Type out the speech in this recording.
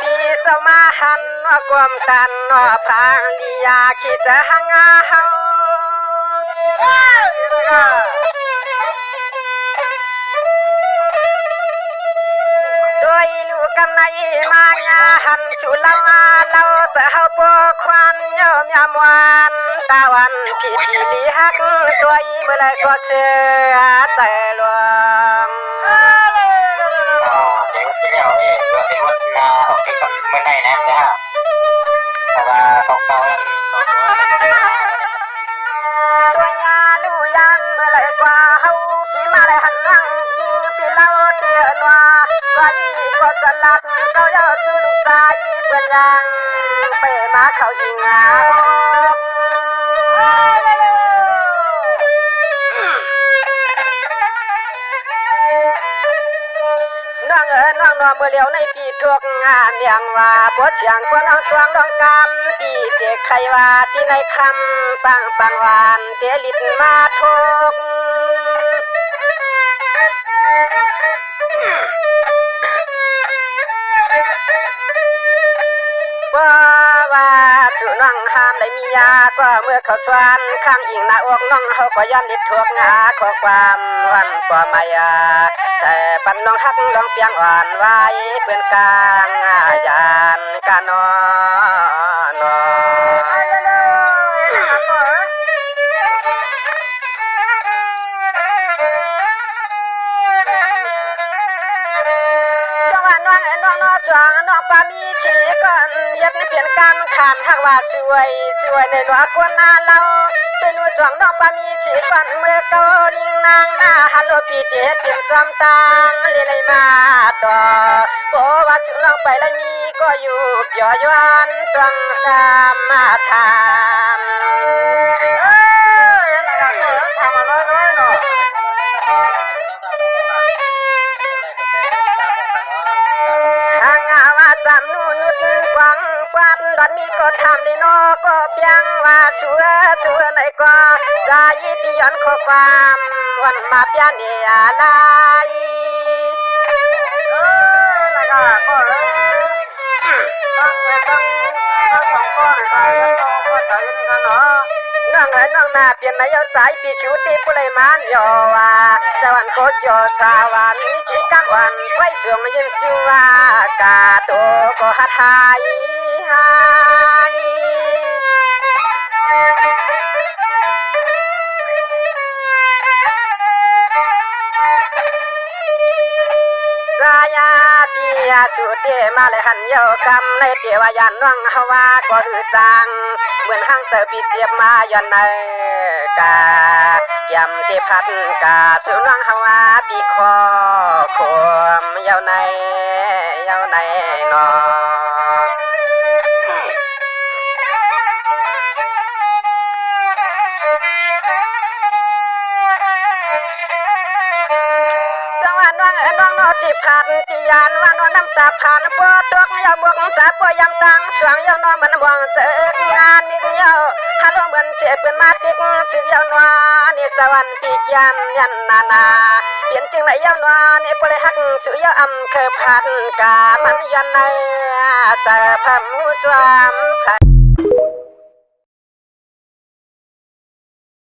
ปีสมาหันว่าความตันว่าพางลียาคิดจะหังอาเฮาด้วยลูกกำไนมาญาหันสุลมาเราจะเฮาปอควันยอมยามวันตาวันพี่พี่ลีฮักตัวอีเมื่อไรก็เชื่อแต่ลวง เมื่อไหร่นะจ๊ะเพราะว่าเขาเขาตัวยาลูยันเมื่อไรกว่าเฮาพี่มาได้หันนั่งยิงพี่เล่าเตือนว่าว่าอีก็จะลัดเขาเยาซื้อลูกชายเปื่อนยังไปมาเขายิงอา เอ๋ยน้องนอเมื่อเลี้ยวในปีทุกงามเมียงว่าปวดเสียงกวนน้องสวงน้องกำปีเปียกไขว่าที่ในคำปังปังหวานเตลิดมาทุก น้องห้ามได้มียาก็เมื่อเขาสวนข้างอิงหน้าอกน้องเขาก็ย้อนลิดทวกงาขอความวันกว่ามายาใส่ปันน้องฮักลองเปียงอ่อนไว้เพื่อนกลางอาญานกานอนจังหวะน้องน้องน้องจวงน้องปามีเชก่อนเฮ็ด การขานหักว่าช่วยช่วยในหนัวกวนนาเราเป็นนูจวงนอกปามีชีฟันเมื่อเกาลิงนางหน้าฮัลโลปีเตเตรียมจอมตังเลยเลยมาต่อโอว่าชุนลองไปแล้วมีก็อยู่ย่อยวนตังตามมาทา กวานนมีก็ทำได้นอก็เพียงว่าชัวชัวในก็ใจพี่ย้อนข้อความวันมาเปียเนียลายเออแล้วก็ก็เลยต้องเสียต้องต้องสองข้อเลยไปต้องก็ใจกันเนาะน้องเอ๋น้องนาเปลี่ยนนายเอาใจปีชูตีปุเลยมันยอว่าสวรรค์โคจรสาวามีจิกางวันไว้สวงยินจูว่ากาโตก็หัดหายหาย ยสุเตมาเลยหันเยากำในเตวายันน้องฮาวาก็คือจัง เหมือนห้างเจอปีเจียบมาย้อนในกายมที่พัดกาจุน้องฮาวาปีคอคมเยาในเยาในนอ ที่ผ่านที่ยานว่านอน้ำตาผ่านปวดตกยาบวกตาปวยำตังสวงยาวนอมันมองเสกงานนิกเยาฮัลโหลเหมือนเจ็บเป็นมาติกสึกยาวนวนี่สวรรค์ปีกยันยันนานาเปลี่ยนจึงไหนยาวนวนี่ปเลยหักสุยาอำเคอพันกามันยันในจะพำหูจวาม